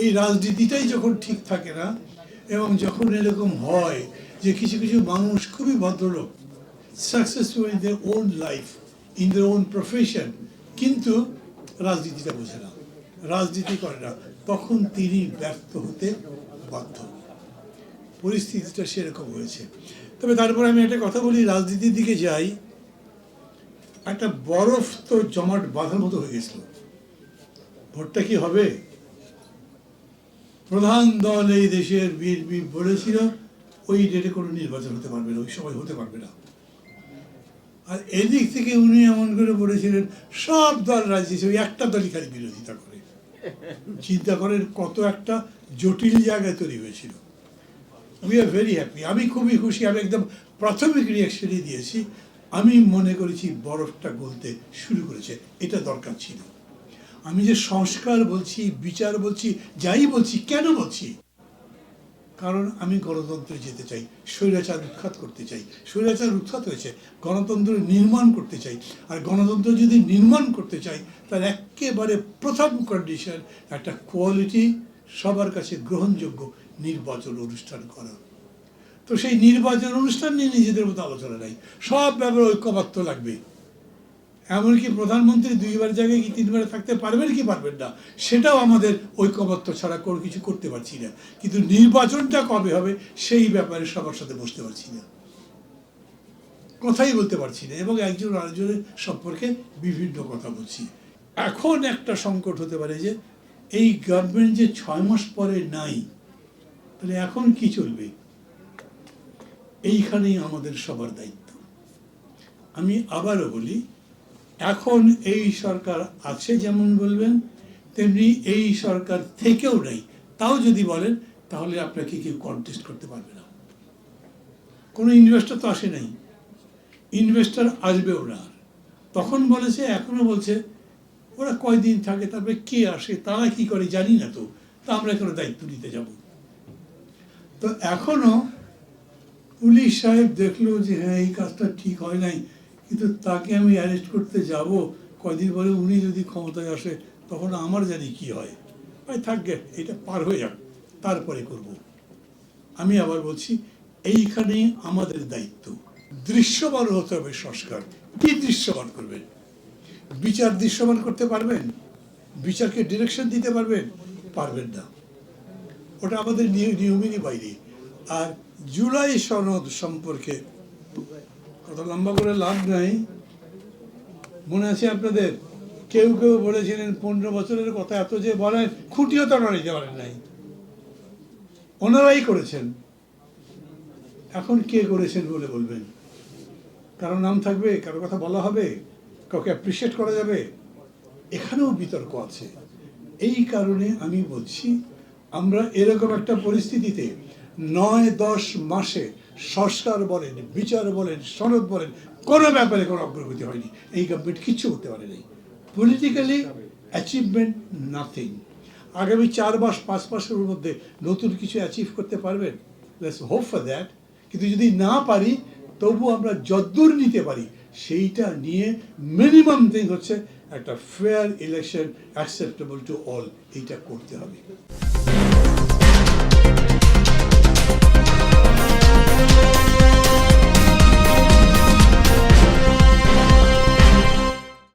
এই রাজনীতিটাই যখন ঠিক থাকে না, এবং যখন এরকম হয় যে কিছু কিছু মানুষ খুবই ভদ্রলোক successful in their own life in their own profession কিন্তু রাজনীতিটা বোঝে না, রাজনীতি করে না। তখন তিনি ব্যর্থ হতে বাধ্য। পরিস্থিতিটা সেরকম হয়েছে। তবে তারপরে আমি একটা কথা বলি, রাজনীতির দিকে যাই, একটা বরফ তো জমাট বাঁধার মতো হয়ে গেছিল। ভোটটা কি হবে? প্রধান দল এই দেশের বিএনপি বলেছিল, ওই ডেটে কোনো নির্বাচন হতে পারবে না, ওই সময় হতে পারবে না। আর এদিক থেকে উনি এমন করে বলেছিলেন, সব দল রাজনীতি ওই একটা দলই খালি বিরোধিতা করে। চিন্তা করেন কত একটা জটিল জায়গায় তৈরি হয়েছিল। উই আর ভেরি হ্যাপি আমি খুবই খুশি, আমি একদম প্রাথমিক রিয়াকশনই দিয়েছি। আমি মনে করেছি বরফটা গলতে শুরু করেছে, এটা দরকার ছিল। আমি যে সংস্কার বলছি, বিচার বলছি, যাই বলছি, কেন বলছি? কারণ আমি গণতন্ত্রে যেতে চাই, স্বৈরাচার উৎখাত করতে চাই, স্বৈরাচার উৎখাত হয়েছে, গণতন্ত্র নির্মাণ করতে চাই। আর গণতন্ত্র যদি নির্মাণ করতে চাই, তার একেবারে প্রথম কন্ডিশন একটা কোয়ালিটি সবার কাছে গ্রহণযোগ্য নির্বাচন অনুষ্ঠান করা। তো সেই নির্বাচন অনুষ্ঠান নিয়ে নিজেদের মতো আলোচনা নাই। সব ব্যাপারে ঐক্যবাক্য লাগবে। এমনকি প্রধানমন্ত্রী দুইবার জায়গায় কি তিনবার থাকতে পারবেন কি পারবেন না, সেটাও আমাদের ঐক্যবদ্ধ ছাড়া কোনো কিছু করতে পারছি না। কিন্তু নির্বাচনটা কবে হবে সেই ব্যাপারে সবার সাথে বসতে পারছি না। কথাই বলতে পারছি না এবং একজন আরেকজনের সম্পর্কে বিভিন্ন কথা বলছি। এখন একটা সংকট হতে পারে যে এই গভর্নমেন্ট যে ছয় মাস পরে নাই, তাহলে এখন কি চলবে? এইখানেই আমাদের সবার দায়িত্ব। আমি আবারও বলি এখন এই সরকার আছে যেমন বলবেন, তেমনি এই সরকার থেকেও নেই। তাও যদি বলেন, তাহলে আপনাকে কেউ কন্টেস্ট করতে পারবে না। কোনো ইনভেস্টর তো আসে নাই। ইনভেস্টর আসবেও না তখন বলেছে, এখনও বলছে, ওরা কয়দিন থাকে, তারপরে কে আসে, তারা কি করে জানি না তো। তা আমরা কোনো দায়িত্ব নিতে যাব। তো এখনও পুলিশ সাহেব দেখল যে হ্যাঁ এই কাজটা ঠিক হয় নাই। কিন্তু তাকে আমি অ্যারেস্ট করতে যাব। কয়দিন পরে উনি যদি ক্ষমতায় আসে, তখন আমার জানি কি হয়। ভাই থাকবে এটা পার হয়ে যাক, তারপরে করব। আমি আবার বলছি, এইখানেই আমাদের দায়িত্ব। দৃশ্যমান হতে হবে সংস্কার। কি দৃশ্যমান করবেন? বিচার দৃশ্যমান করতে পারবেন? বিচারকে ডিরেকশন দিতে পারবেন? পারবেন না। ওটা আমাদের নিয়- নিয়মেরই বাইরে আর জুলাই সনদ সম্পর্কে কত লম্বা করে লাভ নাই। মনে আছে আপনাদের? কেউ কেউ বলেছিলেন, পনেরো বছরের কথা এত যে বলেন, খুঁটিও তো নড়াইতে পারেন নাই। ওনারাই করেছেন। এখন কে করেছেন বলে বলবেন? কারও নাম থাকবে কারও কথা বলা হবে, কাউকে অ্যাপ্রিসিয়েট করা যাবে। এখানেও বিতর্ক আছে। এই কারণে আমি বলছি, আমরা এরকম একটা পরিস্থিতিতে নয় দশ মাসে সংস্কার বলেন, বিচার বলেন, সনদ বলেন, কোনো ব্যাপারে কোনো অগ্রগতি হয়নি। এই গভর্নমেন্ট কিচ্ছু করতে পারে নাই। পলিটিক্যালি অ্যাচিভমেন্ট নাথিং আগামী চার মাস, পাঁচ মাসের মধ্যে নতুন কিছু অ্যাচিভ করতে পারবেন? লেটস হোপ ফর দ্যাট কিন্তু যদি না পারি, তবু আমরা যদ্দূর নিতে পারি, সেইটা নিয়ে মিনিমাম থিং হচ্ছে একটা fair election acceptable to all এইটা করতে হবে।